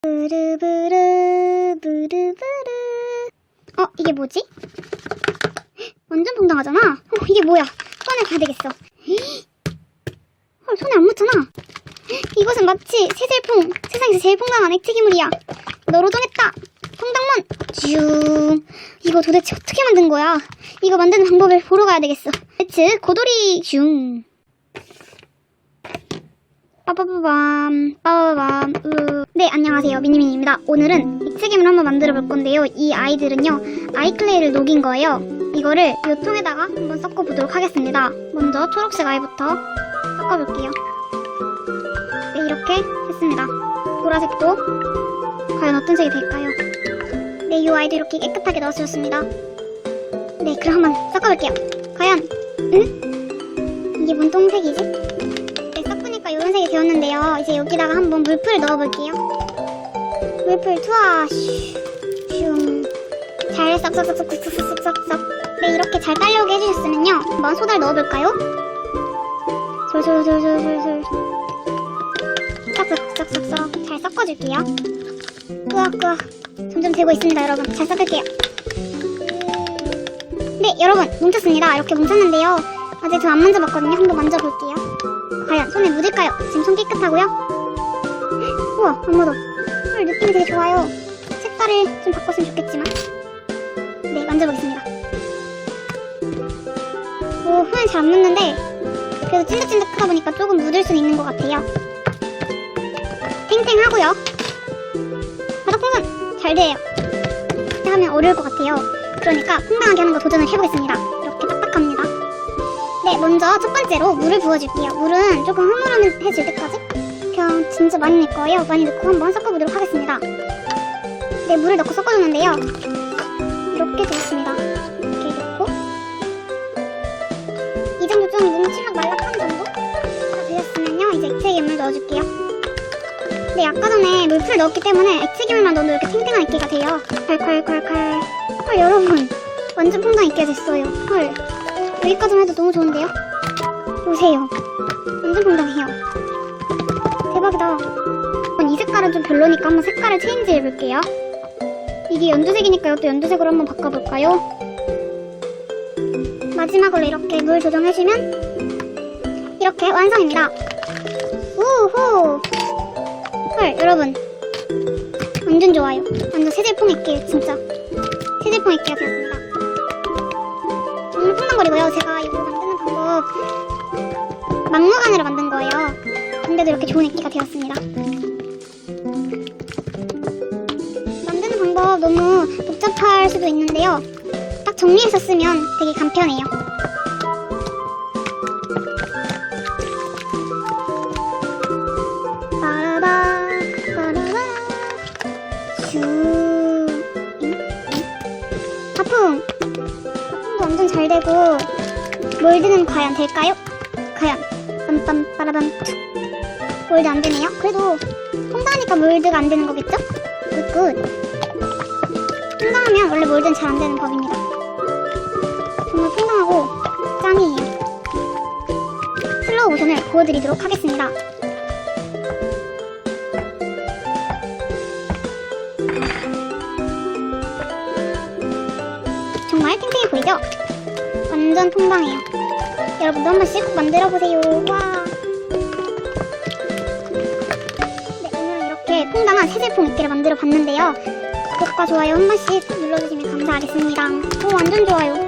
부르부르 부르부르. 어 이게 뭐지? 완전 동당하잖아. 어 이게 뭐야? 손에 다 되겠어. 헐 손에 안 묻잖아. 이것은 마치 새질풍 세상에서 제일 풍당한 액체기물이야. 너로 정했다. 풍당문. 쭉 이거 도대체 어떻게 만든 거야? 이거 만드는 방법을 보러 가야 되겠어. 레츠 고돌이. 슝 빠바바밤 빠바밤 으. 네 안녕하세요. 미니미니입니다. 오늘은 액체괴물 한번 만들어 볼 건데요. 이 아이들은요 아이클레이를 녹인 거예요. 이거를 이 통에다가 한번 섞어 보도록 하겠습니다. 먼저 초록색 아이부터 섞어 볼게요. 네 이렇게 했습니다. 보라색도 과연 어떤 색이 될까요? 네 이 아이도 이렇게 깨끗하게 넣어주셨습니다. 네 그럼 한번 섞어 볼게요. 과연 응? 이게 뭔 똥색이지? 되었는데요. 이제 여기다가 한번 물풀을 넣어볼게요. 물풀 투하 슝. 잘 섞섞섞섞섞섞섞섞. 네, 이렇게 잘 딸려오게 해주셨으면요. 한번 소다를 넣어볼까요? 솔솔솔솔솔솔. 섞섞섞섞섞. 잘 섞어줄게요. 끄악끄악. 점점 되고 있습니다, 여러분. 잘 섞을게요. 네, 여러분. 뭉쳤습니다. 이렇게 뭉쳤는데요. 아직 저 안 만져봤거든요. 한번 만져볼게요. 과연 손에 묻을까요? 지금 손 깨끗하고요. 우와 안 묻어. 헐 느낌이 되게 좋아요. 색깔을 좀 바꿨으면 좋겠지만. 네 만져보겠습니다. 오 손에 잘 안 묻는데 그래도 찐득찐득하다 보니까 조금 묻을 수는 있는 것 같아요. 탱탱하고요. 바닥 풍선 잘 돼요. 하면 어려울 것 같아요. 그러니까 퐁당하게 하는 거 도전을 해보겠습니다. 네, 먼저 첫 번째로 물을 부어줄게요. 물은 조금 흐물흐물해질 때까지 그냥 진짜 많이 넣을 거예요. 많이 넣고 한번 섞어보도록 하겠습니다. 네, 물을 넣고 섞어주는데요. 이렇게 되었습니다. 이렇게 넣고 이 정도 좀 뭉치락 말락한 정도? 다 되었으면요. 이제 액체괴물 넣어줄게요. 네, 아까 전에 물풀 넣었기 때문에 액체괴물만 넣어도 이렇게 탱탱한 액기가 돼요. 콸콸콸콸. 헐, 여러분. 완전 퐁당 액기가 됐어요. 헐. 여기까지만 해도 너무 좋은데요? 보세요. 완전 건강해요. 대박이다. 이 색깔은 좀 별로니까 한번 색깔을 체인지 해볼게요. 이게 연두색이니까 이것도 연두색으로 한번 바꿔볼까요? 마지막으로 이렇게 물 조정해주면 이렇게 완성입니다. 우후! 헐, 여러분. 완전 좋아요. 완전 세제풍 액기, 진짜. 세제풍 액기가 되었습니다. 정말 풍랑거리고요. 제가 이거 만드는 방법 막무가내로 만든 거예요. 근데도 이렇게 좋은 액기가 되었습니다. 만드는 방법 너무 복잡할 수도 있는데요. 딱 정리해서 쓰면 되게 간편해요. 되고 몰드는 과연 될까요? 과연 빰빰 빠라밤 툭 몰드 안 되네요. 그래도 통당하니까 몰드가 안 되는 거겠죠? 굿굿 통당하면 원래 몰드는 잘 안 되는 법입니다. 정말 통당하고 짱이에요. 슬로우 모션을 보여드리도록 하겠습니다. 정말 탱탱해 보이죠? 완전 통당해요. 여러분도 한 번 씩 꼭 만들어보세요. 와. 네, 오늘은 이렇게 통당한 세제품 있기를 만들어 봤는데요. 구독과 좋아요 한 번씩 눌러주시면 감사하겠습니다. 오, 완전 좋아요.